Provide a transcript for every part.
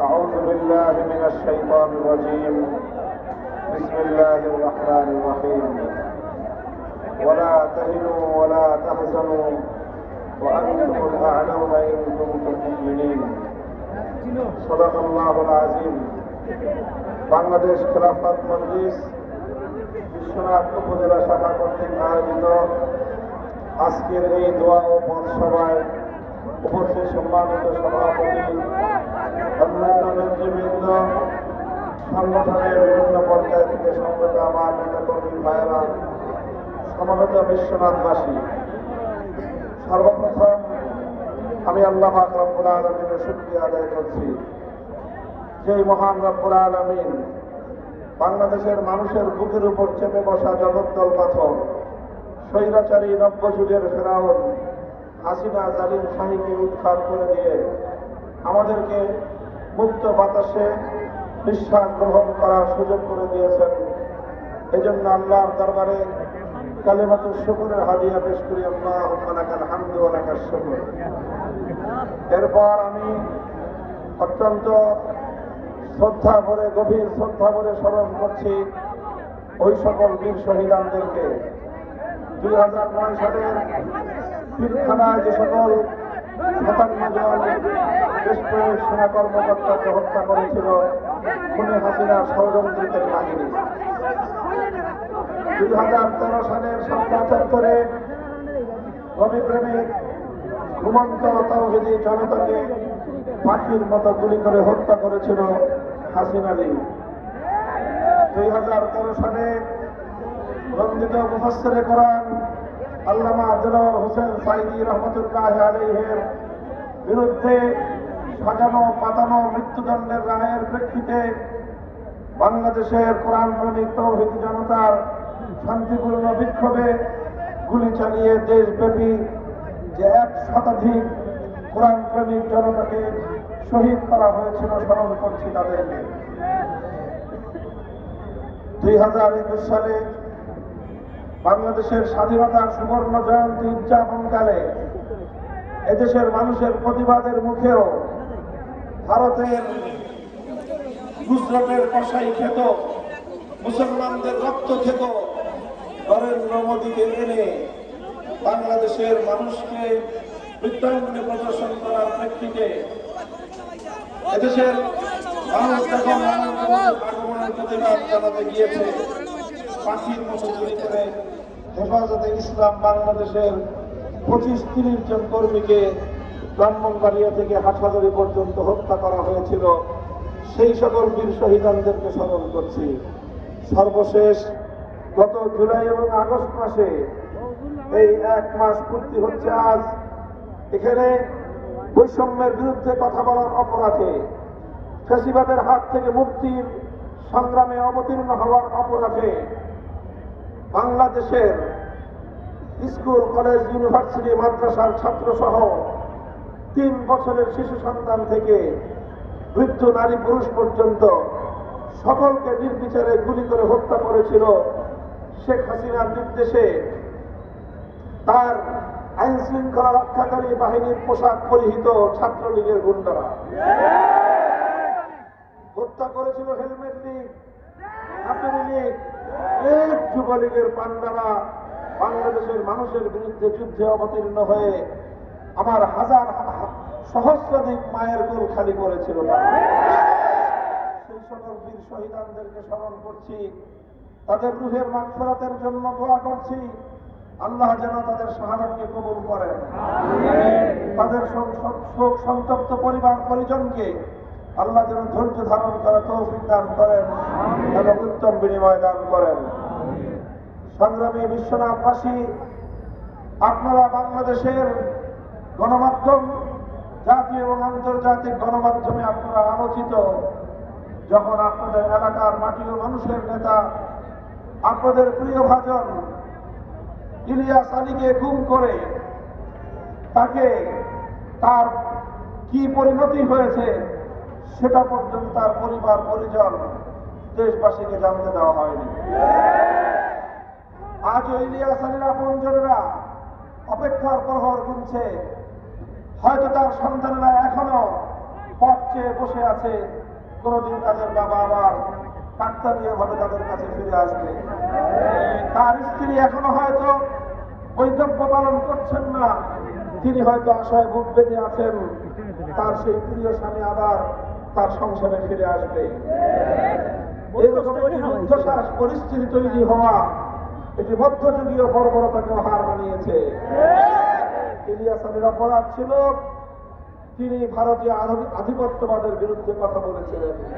أعوذ بالله من الشيطان الرجيم بسم الله الرحمن الرحيم ولا تهنوا ولا تحزنوا وأنتم الأعلون إن كنتم مؤمنين صدق الله العظيم বাংলাদেশ খেলাফত মজলিস বিশ্বনাথ উপজেলা শাখা কর্তৃক আয়োজিত আজকের এই দোয়া ও পথ সভায় উপস্থিত সম্মানিত সভাপতি সংগঠনের বিভিন্ন পর্যায় থেকে সংগত আমার নেতাকর্মী ভাইয়েরা, সমবেত বিশ্বনাথবাসী, সর্বপ্রথম আমি আল্লাহ পাক রব্বুল আলমিনের শুক্রিয়া আদায় করছি। যেই মহান রব্বুল আলমিন বাংলাদেশের মানুষের বুকের উপর চেপে বসা জগদ্দল পাথর, স্বৈরাচারী নব্য যুগের ফেরাউন হাসিনা জালিম শাহীকে উৎখাত করে দিয়ে আমাদেরকে মুক্ত বাতাসে বিশ্বাস গ্রহণ করার সুযোগ করে দিয়েছেন। এজন্য আল্লাহর দরবারে কালিমাতুর শুকুরের হাদিয়া পেশ করি। আল্লাহ লাকাল হামদু শুকুর। এরপর আমি অত্যন্ত শ্রদ্ধা ভরে, গভীর শ্রদ্ধা ভরে স্মরণ করছি ওই সকল বীর শহীদানদেরকে। দুই হাজার নয় সালের পীরখানায় যে সকল সেনা কর্মকর্তাকে হত্যা করেছিল, খুনে হাসিনার ষড়যন্ত্রিতের বাহিনী দুই হাজার তেরো সালের সাতটা রবি প্রেমিক ঘুমন্ত তৌহিদি জনতাকে পাখির মতো গুলি করে হত্যা করেছিল হাসিন আলী। দুই হাজার তেরো সালে বন্দিত মুফাসসিরে কোরআন আল্লামা দিলওয়ার হোসেন সাইদি রহমতুল্লাহ আলাইহের বিরুদ্ধে সাজানো, পাতানো মৃত্যুদণ্ডের রায়ের প্রেক্ষিতে বাংলাদেশের কোরআন প্রেমিক তৌহিদি জনতার শান্তিপূর্ণ বিক্ষোভে গুলি চালিয়ে দেশব্যাপী যে এক শতাধিক কোরআন প্রেমিক জনতাকে শহীদ করা হয়েছিল স্মরণ করছি তাদেরকে। দুই হাজার সালে বাংলাদেশের স্বাধীনতার সুবর্ণ জয়ন্তী উদযাপনকালে এদেশের মানুষের প্রতিবাদের মুখেও ভারতের গুজরাটের কষাই খেত, মুসলমানদের রক্ত খেত। নরেন্দ্র মোদীকে এনে বাংলাদেশের মানুষকে বিদ্যাঙ্গনে প্রদর্শন করার প্রেক্ষিতে এদেশের মানুষ যখন আগমনের প্রতিবাদ জানাতে গিয়েছে। গুলি করে হেফাজতে ইসলাম বাংলাদেশের পঁচিশ তিরিশ জন কর্মীকে ব্রাহ্মণবাড়িয়া থেকে হাটহাজারি পর্যন্ত হত্যা করা হয়েছিল। সেই সকল বীর শহীদানদেরকে স্মরণ করছি। সর্বশেষ গত জুলাই এবং আগস্ট মাসে এই এক মাস পূর্তি হচ্ছে আজ। এখানে বৈষম্যের বিরুদ্ধে কথা বলার অপরাধে ফেসিবাদের হাত থেকে মুক্তির সংগ্রামে অবতীর্ণ হওয়ার অপরাধে বাংলাদেশের স্কুল, কলেজ, ইউনিভার্সিটি, মাদ্রাসার ছাত্র সহ তিন বছরের শিশু সন্তান থেকে বৃদ্ধ নারী পুরুষ পর্যন্ত সকলকে নির্বিচারে গুলি করে হত্যা করেছিল শেখ হাসিনার নির্দেশে। তার আইন শৃঙ্খলা রক্ষাকারী বাহিনীর পোশাক পরিহিত ছাত্রলীগের গুন্ডারা। হত্যা করেছিল হেলমেট লীগ, হাতুড়ি লীগ এক যুবলীগের পান্ডারা বাংলাদেশের মানুষের বিরুদ্ধে যুদ্ধে অবতীর্ণ হয়ে আমার হাজার সহস্রাধিক মায়ের কোল খালি করেছিল সেই সকল বীর শহীদানদেরকে স্মরণ করছি তাদের রুহের মাগফিরাতের জন্য দোয়া করছি আল্লাহ যেন তাদের শাহাদাতকে কবুল করেন। তাদের শোক- সন্তপ্ত পরিবার পরিজনকে আল্লাহ যেন ধৈর্য ধারণ করে তৌফিক দান করেন। এবং উত্তম বিনিময় দান করেন। সংগ্রামী বিশ্বনাথবাসী আপনারা বাংলাদেশের গণমাধ্যম জাতীয় এবং আন্তর্জাতিক গণমাধ্যমে আপনারা আলোচিত। যখন আপনাদের এলাকার মাটি ও মানুষের নেতা, আপনাদের প্রিয় ভাজন ইলিয়াস আলীকে গুম করে তাকে তার কি পরিণতি হয়েছে, সেটা পর্যন্ত তার পরিবার, পরিজন দেশবাসীকে জানতে দেওয়া হয়নি। আজও ইলিয়াস আলীর আপনজনেরা অপেক্ষার প্রহর গুনছে। হয়তো তার সন্তানেরা এখনও পথ চেয়ে বসে আছে। কোনোদিন তাদের বাবা আবার কাকতালীয় ভাবে তাদের কাছে ফিরে আসবে। তার স্ত্রী এখনও হয়তো বৈধব্য পালন করছেন না। তিনি হয়তো আশায় বুক বেঁধে আছেন। তার সেই প্রিয় স্বামী আবার তার সংসারে ফিরে আসবে। পরিস্থিতি তৈরি হওয়া এটি মধ্যযুগীয় বর্বরতাকে হার মানিয়েছে। ইলিয়াস আলীর অপরাধ ছিল তিনি ভারতীয় আধি- আধিপত্যবাদের বিরুদ্ধে কথা বলেছিলেন।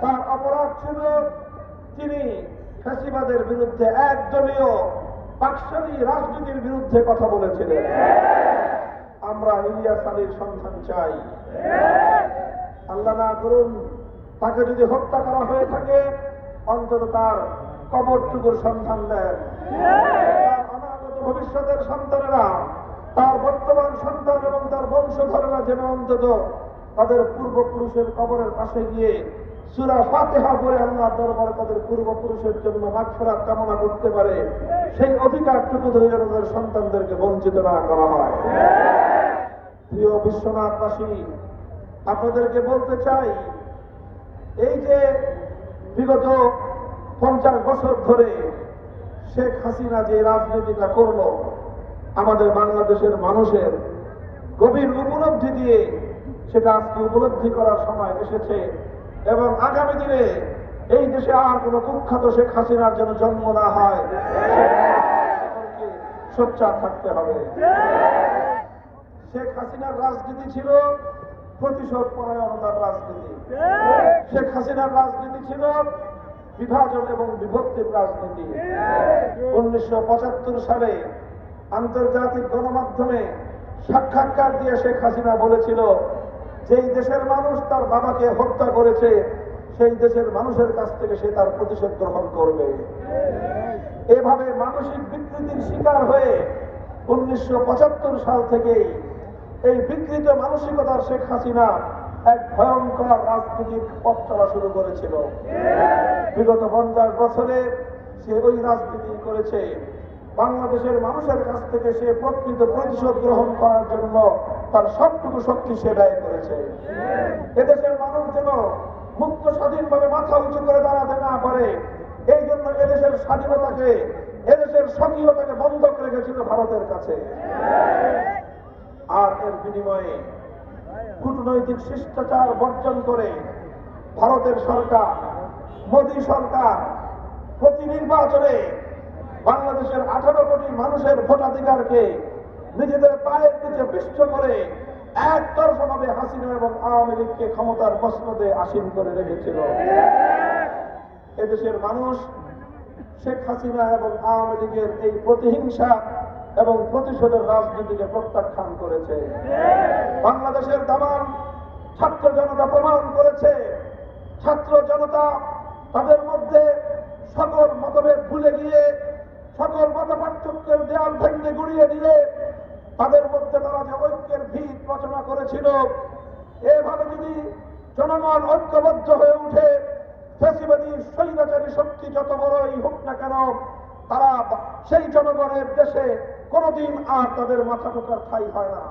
তার অপরাধ ছিল তিনি ফ্যাসিবাদের বিরুদ্ধে একদলীয় পাকশালী রাজনীতির বিরুদ্ধে কথা বলেছিলেন। আমরা ইলিয়াস আলীর সন্ধান চাই। আল্লাহ না করুন তাকে যদি হত্যা করা হয়ে থাকে, অন্তত তার কবরটুকুর সন্ধান দেন। অনাগত ভবিষ্যতের সন্তানেরা, তার বর্তমান সন্তান এবং তার বংশধরেরা যেন অন্তত তাদের পূর্বপুরুষের কবরের পাশে গিয়ে সুরা ফাতেহা পরে আল্লাহ দরবারে তাদের পূর্বপুরুষের জন্য মাগফিরাত কামনা করতে পারে, সেই অধিকারটুকু ধরে যেন তাদের সন্তানদেরকে বঞ্চিত না করা হয়। প্রিয় বিশ্বনাথবাসী, আপনাদেরকে বলতে চাই এই যে বিগত পঞ্চাশ বছর ধরে শেখ হাসিনা যে রাজনীতিটা করল, আমাদের বাংলাদেশের মানুষের গভীর উপলব্ধি দিয়ে সেটা আজকে উপলব্ধি করার সময় এসেছে এবং আগামী দিনে এই দেশে আর কোনো কুখ্যাত শেখ হাসিনার যেন জন্ম না হয় সোচ্চার থাকতে হবে। শেখ হাসিনার রাজনীতি ছিল প্রতিশোধ পরায়ণতার রাজনীতি। শেখ হাসিনার রাজনীতি ছিল বিভাজন এবং বিভক্তির রাজনীতি। উনিশশো পঁচাত্তর সালে আন্তর্জাতিক গণমাধ্যমে সাক্ষাৎকার দিয়ে শেখ হাসিনা বলেছিল যেই দেশের মানুষ তার বাবাকে হত্যা করেছে সেই দেশের মানুষের কাছ থেকে সে তার প্রতিশোধ গ্রহণ করবে। এভাবে মানসিক বিকৃতির শিকার হয়ে উনিশশো পঁচাত্তর সাল থেকেই এই বিকৃত মানসিকতার শেখ হাসিনা এক ভয়ঙ্কর রাজনীতির পথ চলা শুরু করেছিল। বিগত পঞ্চাশ বছরে সে ওই রাজনীতি করেছে। বাংলাদেশের মানুষের কাছ থেকে সে প্রকৃত প্রতিশোধ গ্রহণ করার জন্য তার সবটুকু শক্তি সে ব্যয় করেছে। এদেশের মানুষ যেন মুক্ত, স্বাধীনভাবে মাথা উঁচু করে দাঁড়াতে না পারে, এই জন্য এদেশের স্বাধীনতাকে, এদেশের স্বকীয়তাকে বন্ধক রেখেছিল ভারতের কাছে। বিনিময়ে কূটনৈতিক শিষ্টাচার বর্জন করে ভারতের সরকার, মোদী সরকার প্রতি নির্বাচনে বাংলাদেশের আঠারো কোটি মানুষের ভোটাধিকারকে নিজেদের পায়ের নিচে পিষ্ট করে একতরফাভাবে হাসিনা এবং আওয়ামী লীগকে ক্ষমতার মসনদে আসীন করে রেখেছিল। এদেশের মানুষ শেখ হাসিনা এবং আওয়ামী লীগের এই প্রতিহিংসা এবং প্রতিশোধের রাজনীতিকে প্রত্যাখ্যান করেছে। বাংলাদেশের দামান ছাত্র জনতা প্রমাণ করেছে। ছাত্র জনতা তাদের মধ্যে সকল মতভেদ ভুলে গিয়ে, সকল মত পার্থক্যের দেয়াল ভেঙে গুড়িয়ে দিয়ে তাদের মধ্যে তারা যে ঐক্যের ভিত রচনা করেছিল, এভাবে যদি জনগণ ঐক্যবদ্ধ হয়ে উঠে, ফেসিবাদী, স্বৈরাচারী শক্তি যত বড়ই হোক না কেন, তারা সেই জনগণের দেশে কোনোদিন আর তাদের মাথা ঢোকার ঠাই হয় না।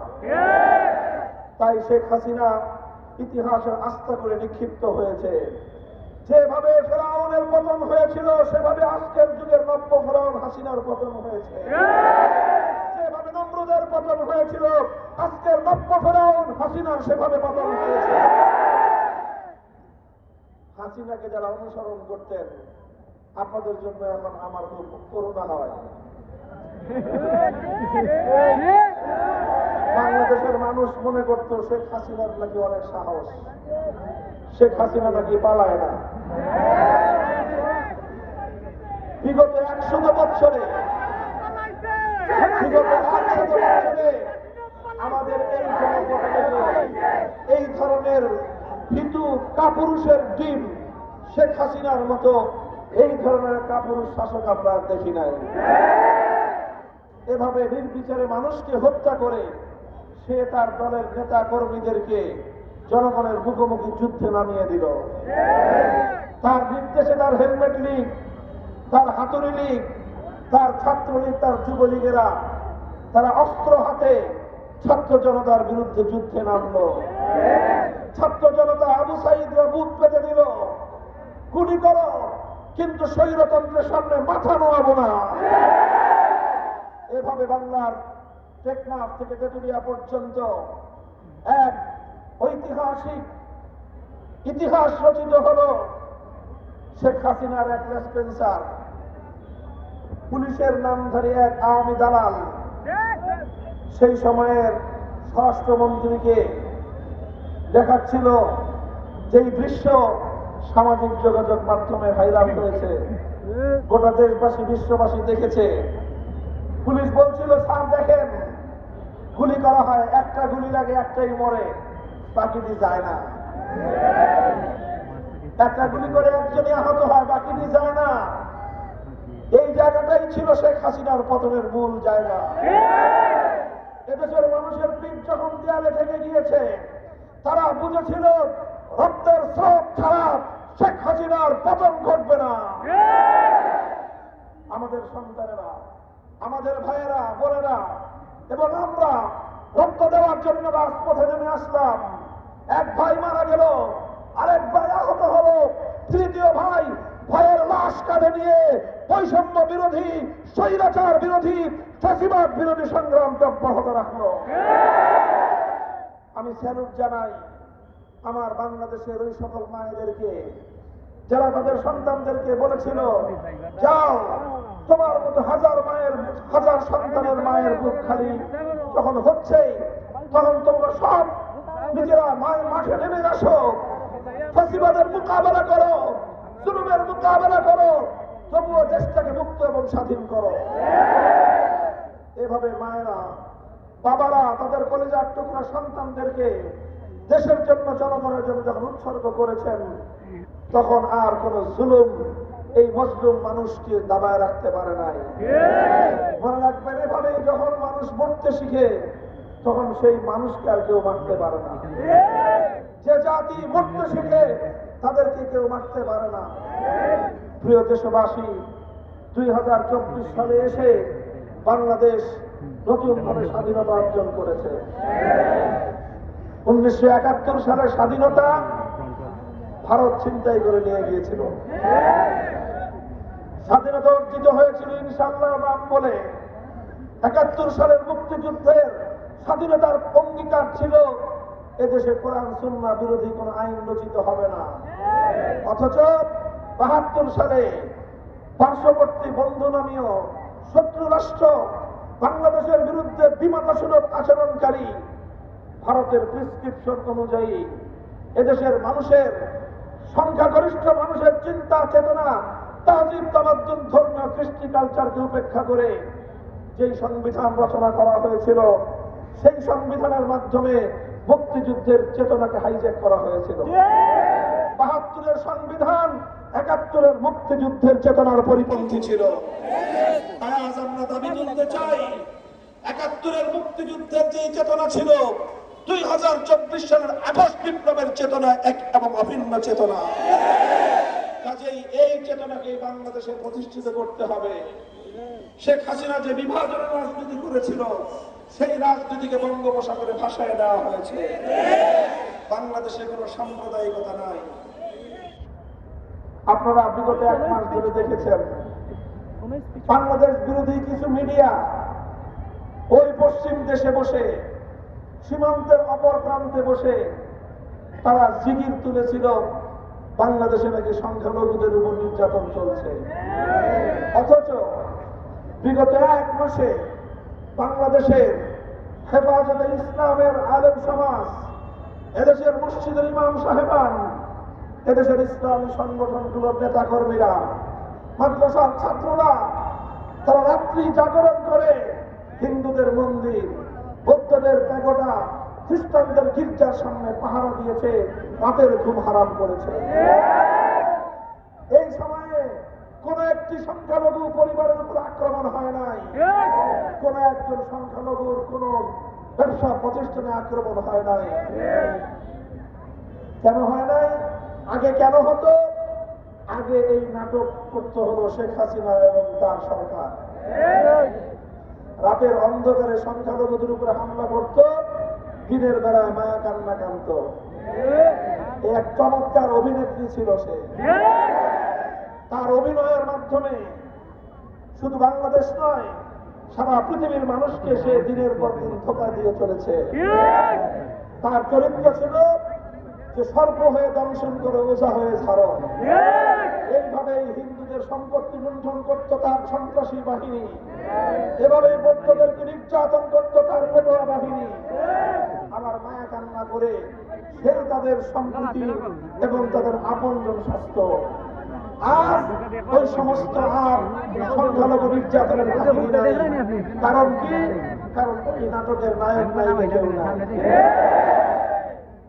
তাই শেখ হাসিনা ইতিহাসের আস্থা করে নিক্ষিপ্ত হয়েছে। যেভাবে ফেরাউনের পতন হয়েছিল, সেভাবে আজকের যুগের নব্য ফেরাউন হাসিনার পতন হয়েছে। যেভাবে নমরুদের পতন হয়েছিল, আজকের নব্য ফেরাউন হাসিনার সেভাবে পতন হয়েছে। হাসিনাকে যারা অনুসরণ করতেন, আপনাদের জন্য এখন আমার খুব করুণা হয়। বাংলাদেশের মানুষ মনে করত শেখ হাসিনার নাকি অনেক সাহস। শেখ হাসিনা নাকি পালায় না। বিগত একশত বছরে আমাদের এই এই ধরনের কিন্তু কাপুরুষের ডিম শেখ হাসিনার মতো এই ধরনের কাপুরুষ শাসক আমরা দেখি নাই। এভাবে নির্বিচারে মানুষকে হত্যা করে সে তার দলের নেতা কর্মীদেরকে জনগণের মুখোমুখি যুদ্ধে নামিয়ে দিল। তার নির্দেশে তার হেলমেট লীগ, তার হাতুড়ি লীগ, তার ছাত্রলীগ, তার যুবলীগেরা, তারা অস্ত্র হাতে ছাত্র জনতার বিরুদ্ধে যুদ্ধে নামলো। ছাত্র জনতা আবু সাইদরা বুথ পেতে দিল। গুলি করো, কিন্তু স্বৈরতন্ত্রের সামনে মাথা নোয়াবো না। এভাবে বাংলার টেকনাফ থেকে তেতুলিয়া পর্যন্ত এক ঐতিহাসিক ইতিহাস রচিত হল শেখ হাসিনার এক লেসপেন্সার। পুলিশের নাম ধরে এক আওয়ামী দালাল। সেই সময়ের স্বরাষ্ট্রমন্ত্রীকে দেখাচ্ছিল যেই দৃশ্য সামাজিক যোগাযোগ মাধ্যমে ভাইরাল হয়েছে। গোটা দেশবাসী, বিশ্ববাসী দেখেছে। পুলিশ বলছিল, স্যার, দেখেন, গুলি করা হয়, একটা গুলি লাগে, একটাই মরে, বাকিটি যায় না। একটা গুলি করে একজনই আহত হয়, বাকিটি যায় না। এই জায়গাটাই ছিল শেখ হাসিনার পতনের মূল জায়গা। এদেশের মানুষের পিঠ যখন দেয়ালে ঠেকে গিয়েছে, তারা বুঝেছিল, রক্তের স্রোত ছাড়া শেখ হাসিনার পতন ঘটবে না। আমাদের সন্তানেরা আমাদের ভাইয়েরা, বোনেরা এবং আমরা রক্ত দেওয়ার জন্য রাজপথে নেমে আসলাম। এক ভাই মারা গেল, আরেক ভাই আহত হলো। তৃতীয় ভাই ভাইয়ের লাশ কাঁধে নিয়ে বৈষম্য বিরোধী, স্বৈরাচার বিরোধী ফাঁসিবাদ বিরোধী সংগ্রামকে অব্যাহত রাখল। আমি স্যালুট জানাই আমার বাংলাদেশের ওই সকল মায়েদেরকে, যারা তাদের সন্তানদেরকে বলেছিল, যাও তোমার মতো হাজার মায়ের, হাজার সন্তানের মায়ের বুক খালি। যখন হচ্ছে, তখন তোমরা সব নিজেরা মায়ের মাঠে নেমে আসো। ফাঁসিবাদের মোকাবেলা করো, জুলুমের মোকাবেলা করো, তবুও দেশটাকে মুক্ত এবং স্বাধীন করো। এভাবে মায়েরা, বাবারা তাদের কলেজার টুকরা সন্তানদেরকে দেশের জন্য, জনগণের জন্য যখন উৎসর্গ করেছেন, তখন আর কোন জুলুম এই মজলুম মানুষকে দাবায় রাখতে পারে নাই। মনে রাখবেন এভাবে যখন মানুষ মরতে শিখে তখন সেই মানুষকে আর কেউ মারতে পারে না। যে জাতি মরতে শিখে তাদেরকে কেউ মারতে পারে না। প্রিয় দেশবাসী দুই হাজার চব্বিশ সালে এসে বাংলাদেশ নতুনভাবে স্বাধীনতা অর্জন করেছে। উনিশশো একাত্তর সালে স্বাধীনতা ভারত ছিনতাই করে নিয়ে গিয়েছিল। স্বাধীনতা অর্জিত হয়েছিল ইনশাল্লাহ নাম বলে। একাত্তর সালের মুক্তিযুদ্ধের স্বাধীনতার অঙ্গীকার ছিল, এদেশে কোরআন সুন্না বিরোধী কোন আইন রচিত হবে না। অথচ বাহাত্তর সালে পার্শ্ববর্তী বন্ধু নামীয় শত্রু রাষ্ট্র বাংলাদেশের বিরুদ্ধে বিমাতাসুলভ আচরণকারী ভারতের প্রেসক্রিপশন অনুযায়ী এদেশের মানুষের, সংখ্যাগরিষ্ঠ মানুষের চিন্তা, চেতনা তাজিব তামাদ্দুন ধর্মীয় কৃষ্টি কালচারকে উপেক্ষা করে যেই সংবিধান রচনা করা হয়েছিল, সেই সংবিধানের মাধ্যমে মুক্তিযুদ্ধের চেতনাকে হাইজ্যাক করা হয়েছিল। বাহাত্তরের সংবিধান একাত্তরের মুক্তিযুদ্ধের চেতনার পরিপন্থী ছিল। আজ আমরা দাবি তুলতে চাই, একাত্তরের মুক্তিযুদ্ধের যে চেতনা ছিল, দুই হাজার চব্বিশ সালের আগস্ট বিপ্লবের চেতনা এক এবং অভিন্ন চেতনা। কাজেই এই চেতনাকে বাংলাদেশে প্রতিষ্ঠিত করতে হবে। শেখ হাসিনা যে বিভাজনের রাজনীতি করেছিল, সেই রাজনীতিকে বঙ্গোপসাগরে ভাষায় দেওয়া হয়েছে। বাংলাদেশে কোনো সাম্প্রদায়িকতা নাই। আপনারা বিগত এক মাস ধরে দেখেছেন, বাংলাদেশ বিরোধী কিছু মিডিয়া ওই পশ্চিম দেশে বসে, সীমান্তের অপর প্রান্তে বসে তারা জিগির তুলেছিল। বাংলাদেশে নাকি সংখ্যালঘুদের উপর নির্যাতন চলছে। অথচ বিগত এক মাসে বাংলাদেশের হেফাজতে ইসলামের আলেম সমাজ, এদেশের মসজিদের ইমাম সাহেবান, এদেশের ইসলামী সংগঠনগুলোর নেতা কর্মীরা মাদ্রাসার ছাত্ররা, তারা রাত্রি জাগরণ করে হিন্দুদের মন্দির, বৌদ্ধদের প্যাগোডা খ্রিস্টানদের গির্জার সামনে পাহারা দিয়েছে রাতের ঘুম হারাম করেছে। এই সময়ে কোন একটি সংখ্যালঘু পরিবারের উপর আক্রমণ হয় নাই। কোন একজন সংখ্যালঘুর কোন ব্যবসা প্রতিষ্ঠানে আক্রমণ হয় নাই। কেন হয় নাই? আগে কেন হতো? আগে এই নাটক করতে হলো শেখ হাসিনা এবং তার সরকার। রাতের অন্ধকারে সংখ্যালঘুদের উপরে হামলা করত। দিনের বেলায় মায়া কান্না কান্ত। এক চমৎকার অভিনেত্রী ছিল সে। তার অভিনয়ের মাধ্যমে শুধু বাংলাদেশ নয়, সারা পৃথিবীর মানুষকে সে দিনের পর দিন ধোকা দিয়ে চলেছে। তার চরিত্র ছিল যে সর্প হয়ে দংশন করে ওঝা হয়ে ছাড়ো এইভাবে হিন্দুদের সম্পত্তি লুণ্ঠন করত তার সন্ত্রাসী বাহিনী। এভাবে বৌদ্ধদেরকে নির্যাতন করত তার পেটোয়া বাহিনী। আমার মায়া কান্না করে সেই তাদের সম্প্রীতি এবং তাদের আপনজন স্বাস্থ্য। আর ওই সমস্ত আর সংখ্যালঘু নির্যাতনের কারণ কি? কারণ ওই নাটকের নায়ক নায়িকা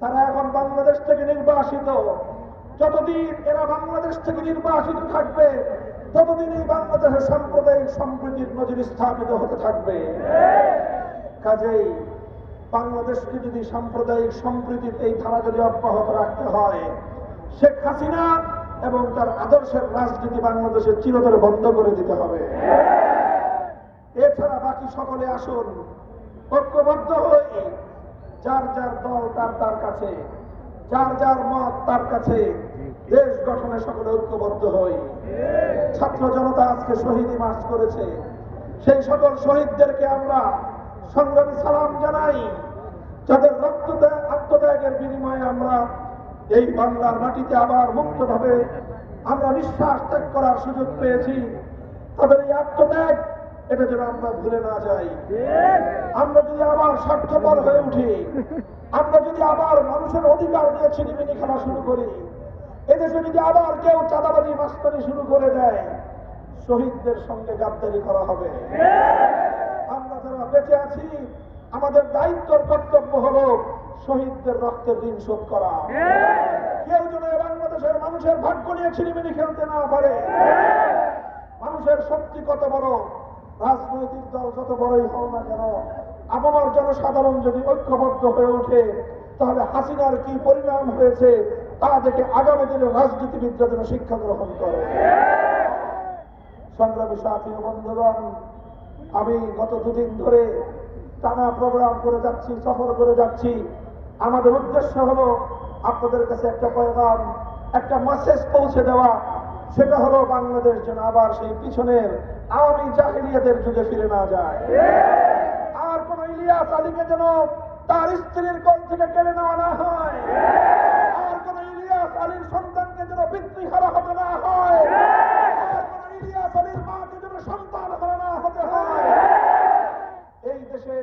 তারা এখন বাংলাদেশ থেকে নির্বাসিত। যতদিন এরা বাংলাদেশ থেকে নির্বাসিত থাকবে ততদিন এই বাংলাদেশের সাম্প্রদায়িক সম্প্রীতির নজির স্থাপিত হতে থাকবে। কাজেই বাংলাদেশকে যদি সাম্প্রদায়িক সম্প্রীতির এই ধারা যদি অব্যাহত রাখতে হয়, শেখ হাসিনা এবং তার আদর্শের রাজনীতি বাংলাদেশের চিরতরে বন্ধ করে দিতে হবে। এছাড়া বাকি সকলে আসুন, ঐক্যবদ্ধ হয়ে যার যার দল তার তার কাছে, যার যার মত তার কাছে, দেশ গঠনে সকলে ঐক্যবদ্ধ হই। ছাত্র জনতা আজকে শহীদ মার্চ করেছে। সেই সকল শহীদদেরকে আমরা সংগ্রামী সালাম জানাই। যাদের রক্ত ত্যাগ- আত্মত্যাগের বিনিময়ে আমরা এই বাংলার মাটিতে আবার মুক্তভাবে আমরা নিঃশ্বাস ত্যাগ করার সুযোগ পেয়েছি, তাদের এই আত্মত্যাগ, এটা যেন আমরা ভুলে না যাই। আমরা যদি আবার স্বার্থপর হয়ে উঠি, আমরা যদি আবার মানুষের অধিকার নিয়ে ছিনিমিনি খেলা শুরু করি, এদেশে যদি আবার কেউ চাঁদাবাজি, মাস্তানি শুরু করে দেয়, শহীদদের সঙ্গে গাদ্দারি করা হবে। বেঁচে আছি। আমাদের দায়িত্বর কর্তব্য হলো শহীদদের রক্তের ঋণ শোধ করা। কেউ যেন বাংলাদেশের মানুষের ভাগ্য নিয়ে ছিনিমিনি খেলতে না পারে। মানুষের শক্তি কত বড় রাজনৈতিক দল যত বড়ই হও না কেন আমার জনসাধারণ যদি ঐক্যবদ্ধ হয়ে ওঠে তাহলে হাসিনার কি পরিণাম হয়েছে তা দেখে আগামী দিনে রাজনীতিবিদরা যেন শিক্ষা গ্রহণ করে। সংগ্রামী সাথী বন্ধুগণ আমি গত দুদিন ধরে টানা প্রোগ্রাম করে যাচ্ছি, সফর করে যাচ্ছি। আমাদের উদ্দেশ্য হলো আপনাদের কাছে একটা পয়গাম, একটা মেসেজ পৌঁছে দেওয়া। সেটা হলো বাংলাদেশ যেন আবার সেই পিছনের আওয়ামী জাহিলিয়াদের যুগে ফিরে না যায়। আর কোন ইলিয়াস আলীকে যেন তার স্ত্রীর কোল থেকে কেড়ে নেওয়া না হয়। আর কোন ইলিয়াস আলীর সন্তানকে যেন পিতৃহারা হতে না হয়। আর কোন ইলিয়াস আলীর মাকে যেন সন্তান হারা না হতে হয় এই দেশে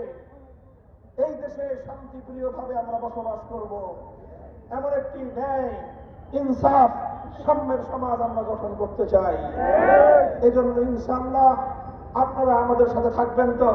এই দেশে শান্তিপ্রিয় ভাবে আমরা বসবাস করব। এমন একটি ন্যায় ইনসাফ সাম্যের সমাজ আমরা গঠন করতে চাই। এজন্য জন্য ইনশাল্লাহ আপনারা আমাদের সাথে থাকবেন তো?